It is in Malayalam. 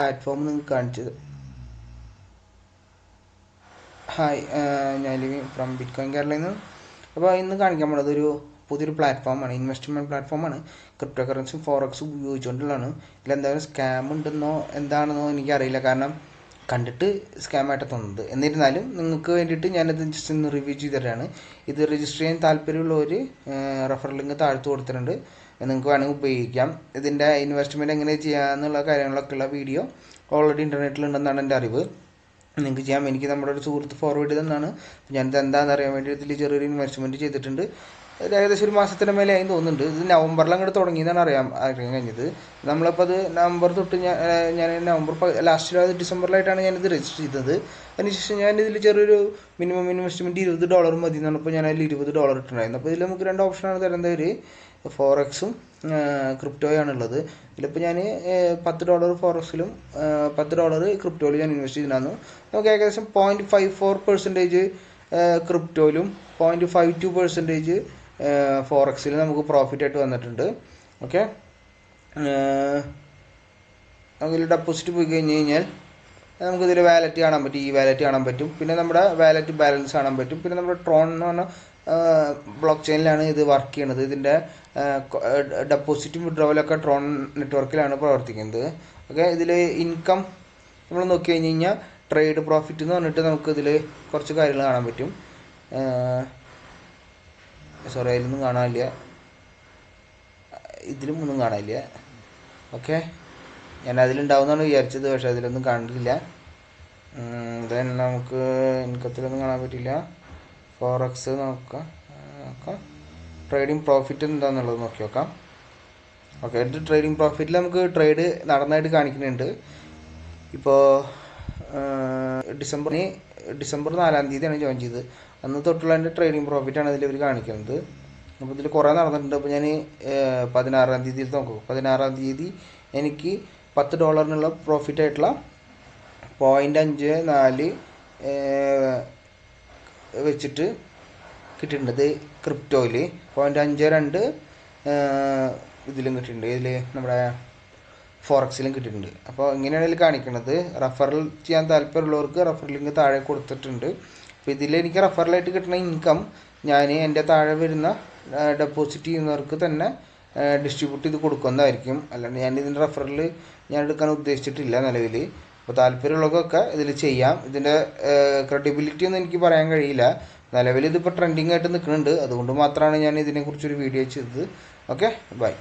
പ്ലാറ്റ്ഫോം നിങ്ങൾക്ക് കാണിച്ചത്. ഹായ് ഞാൻ ലിവി ഫ്രം ബിറ്റ്കോയിൻ കേരളയിൽ നിന്ന് അപ്പോൾ ഇന്ന് കാണിക്കാൻ പോകുന്നത് ഒരു പുതിയൊരു പ്ലാറ്റ്ഫോമാണ് ഇൻവെസ്റ്റ്മെന്റ് പ്ലാറ്റ്ഫോമാണ്. ക്രിപ്റ്റോ കറൻസി ഫോറക്സ് ഉപയോഗിച്ചുകൊണ്ടുള്ളതാണ് ഇതിലെന്തായാലും സ്കാം ഉണ്ടെന്നോ എന്താണെന്നോ എനിക്കറിയില്ല. കാരണം കണ്ടിട്ട് സ്കാമായിട്ട് തോന്നുന്നത് എന്നിരുന്നാലും നിങ്ങൾക്ക് വേണ്ടിയിട്ട് ഞാനത് ജസ്റ്റ് ഒന്ന് റിവ്യൂ ചെയ്തിട്ടാണ് ഇത് രജിസ്റ്റർ ചെയ്യാൻ താല്പര്യമുള്ളവർ റെഫർ ലിങ്ക് താഴ്ത്തു കൊടുത്തിട്ടുണ്ട്. നിങ്ങൾക്ക് വേണമെങ്കിൽ ഉപയോഗിക്കാം. ഇതിന്റെ ഇൻവെസ്റ്റ്മെന്റ് എങ്ങനെ ചെയ്യാമെന്നുള്ള കാര്യങ്ങളൊക്കെ ഉള്ള വീഡിയോ ഓൾറെഡി ഇന്റർനെറ്റിലുണ്ടെന്നാണ് എന്റെ അറിവ്. നിങ്ങൾക്ക് ചെയ്യാം. എനിക്ക് നമ്മുടെ ഒരു സുഹൃത്ത് ഫോർവേഡ് ചെയ്തെന്നാണ് ഞാനിത് എന്താണെന്ന് അറിയാൻ വേണ്ടി ഇതിൽ ചെറിയൊരു ഇൻവെസ്റ്റ്മെന്റ് ചെയ്തിട്ടുണ്ട്. ഒരു ഏകദേശം ഒരു മാസത്തിന് മേലെ ആയി തോന്നുന്നുണ്ട്. ഇത് നവംബറിൽ അങ്ങോട്ട് തുടങ്ങിയെന്നാണ് അറിയാം അറിയാൻ കഴിഞ്ഞത്. നമ്മളിപ്പോൾ അത് നവംബർ തൊട്ട് ഞാൻ ഞാൻ നവംബർ ലാസ്റ്റിലോ അത് ഡിസംബറിലായിട്ടാണ് ഞാനിത് രജിസ്റ്റർ ചെയ്തത്. അതിനുശേഷം ഞാൻ ഇതിൽ ചെറിയൊരു മിനിമം ഇൻവെസ്റ്റ്മെന്റ് ഇരുപത് ഡോളർ മതി എന്നാണ് ഇപ്പോൾ ഞാൻ അതിൽ ഇരുപത് ഡോളർ ഇട്ടിട്ടുണ്ടായിരുന്നു അപ്പോൾ ഇതിൽ നമുക്ക് രണ്ട് ഓപ്ഷനാണ് തരുന്നത് ഒരു ഫോറക്സും ക്രിപ്റ്റോയാണുള്ളത് ഇതിലിപ്പോൾ ഞാൻ പത്ത് ഡോളർ ഫോറക്സിലും പത്ത് ഡോളർ ക്രിപ്റ്റോയിലും ഞാൻ ഇൻവെസ്റ്റ് ചെയ്തിട്ടുണ്ടായിരുന്നു. നമുക്ക് ഏകദേശം പോയിന്റ് ഫൈവ് ഫോർ പെർസെന്റേജ് ക്രിപ്റ്റോയിലും പോയിന്റ് ഫൈവ് ടു പെർസെന്റേജ് ഫോറക്സിൽ നമുക്ക് പ്രോഫിറ്റ് ആയിട്ട് വന്നിട്ടുണ്ട്. ഓക്കെ അതിൽ ഡെപ്പോസിറ്റ് പോയി കഴിഞ്ഞ് കഴിഞ്ഞാൽ നമുക്കിതിൽ വാലറ്റ് കാണാൻ പറ്റും. ഈ വാലറ്റ് കാണാൻ പറ്റും. പിന്നെ നമ്മുടെ വാലറ്റ് ബാലൻസ് കാണാൻ പറ്റും. പിന്നെ നമ്മുടെ ട്രോൺ എന്ന് പറഞ്ഞ ബ്ലോക്ക് ചെയിനിലാണ് ഇത് വർക്ക് ചെയ്യണത്. ഇതിന്റെ ഡെപ്പോസിറ്റും വിഡ്രോവലൊക്കെ ട്രോൺ നെറ്റ്വർക്കിലാണ് പ്രവർത്തിക്കുന്നത്. ഓക്കെ ഇതിൽ ഇൻകം നമ്മൾ നോക്കി കഴിഞ്ഞ് കഴിഞ്ഞാൽ ട്രേഡ് പ്രോഫിറ്റ് എന്ന് പറഞ്ഞിട്ട് നമുക്കിതിൽ കുറച്ച് കാര്യങ്ങൾ കാണാൻ പറ്റും. സോറി അതിലൊന്നും കാണാനില്ല. ഇതിലും ഒന്നും കാണാനില്ല. ഓക്കെ? ഞാൻ അതിലുണ്ടാവുന്നതാണ് വിചാരിച്ചത് പക്ഷേ അതിലൊന്നും കണ്ടില്ല ദെൻ നമുക്ക് ഇൻകത്തിലൊന്നും കാണാൻ പറ്റില്ല. ഫോറക്സ് നോക്കാം. നോക്കാം. ട്രേഡിംഗ് പ്രോഫിറ്റ് എന്താണെന്നുള്ളത് നോക്കി നോക്കാം. ഓക്കെ ഇത് ട്രേഡിംഗ് പ്രോഫിറ്റിൽ നമുക്ക് ട്രേഡ് നടന്നതായിട്ട് കാണിക്കുന്നുണ്ട്. ഇപ്പോൾ ഡിസംബറിന് ഡിസംബർ നാലാം തീയതിയാണ് ജോയിൻ ചെയ്തത്. അന്ന് തൊട്ടുള്ള എന്റെ ട്രേഡിംഗ് പ്രോഫിറ്റാണ് ഇതിൽ ഇവർ കാണിക്കുന്നത്. അപ്പോൾ ഇതിൽ കുറേ നടന്നിട്ടുണ്ട്. അപ്പോൾ ഞാൻ പതിനാറാം തീയതിയിൽ നോക്കും. പതിനാറാം തീയതി എനിക്ക് പത്ത് ഡോളറിനുള്ള പ്രോഫിറ്റ് ആയിട്ടുള്ള പോയിന്റ് അഞ്ച് നാല് വെച്ചിട്ട് കിട്ടിയിട്ടുണ്ട്. ഇത് ക്രിപ്റ്റോയിൽ പോയിന്റ് അഞ്ച് രണ്ട് ഇതിലും കിട്ടിയിട്ടുണ്ട്. ഇതിൽ നമ്മുടെ ഫോറക്സിലും കിട്ടിയിട്ടുണ്ട്. അപ്പോൾ ഇങ്ങനെയാണ് ഇതിൽ കാണിക്കുന്നത് റഫറൽ ചെയ്യാൻ താല്പര്യമുള്ളവർക്ക് റഫറൽ ലിങ്ക് താഴെ കൊടുത്തിട്ടുണ്ട്. അപ്പോൾ ഇതിൽ എനിക്ക് റെഫറലായിട്ട് കിട്ടുന്ന ഇൻകം ഞാൻ എന്റെ താഴെ വരുന്ന ഡെപ്പോസിറ്റ് ചെയ്യുന്നവർക്ക് തന്നെ ഡിസ്ട്രിബ്യൂട്ട് ചെയ്ത് കൊടുക്കുന്നതായിരിക്കും. അല്ലാണ്ട് ഞാൻ ഇതിന്റെ റെഫറൽ ഞാൻ എടുക്കാൻ ഉദ്ദേശിച്ചിട്ടില്ല നിലവിൽ അപ്പോൾ താല്പര്യമുള്ളവർക്കൊക്കെ ഇതിൽ ചെയ്യാം. ഇതിന്റെ ക്രെഡിബിലിറ്റി ഒന്നും എനിക്ക് പറയാൻ കഴിയില്ല. നിലവിൽ ഇതിപ്പോൾ ട്രെൻഡിങ് ആയിട്ട് നിൽക്കുന്നുണ്ട്. അതുകൊണ്ട് മാത്രമാണ് ഞാൻ ഇതിനെക്കുറിച്ചൊരു വീഡിയോ ചെയ്തത്. Okay bye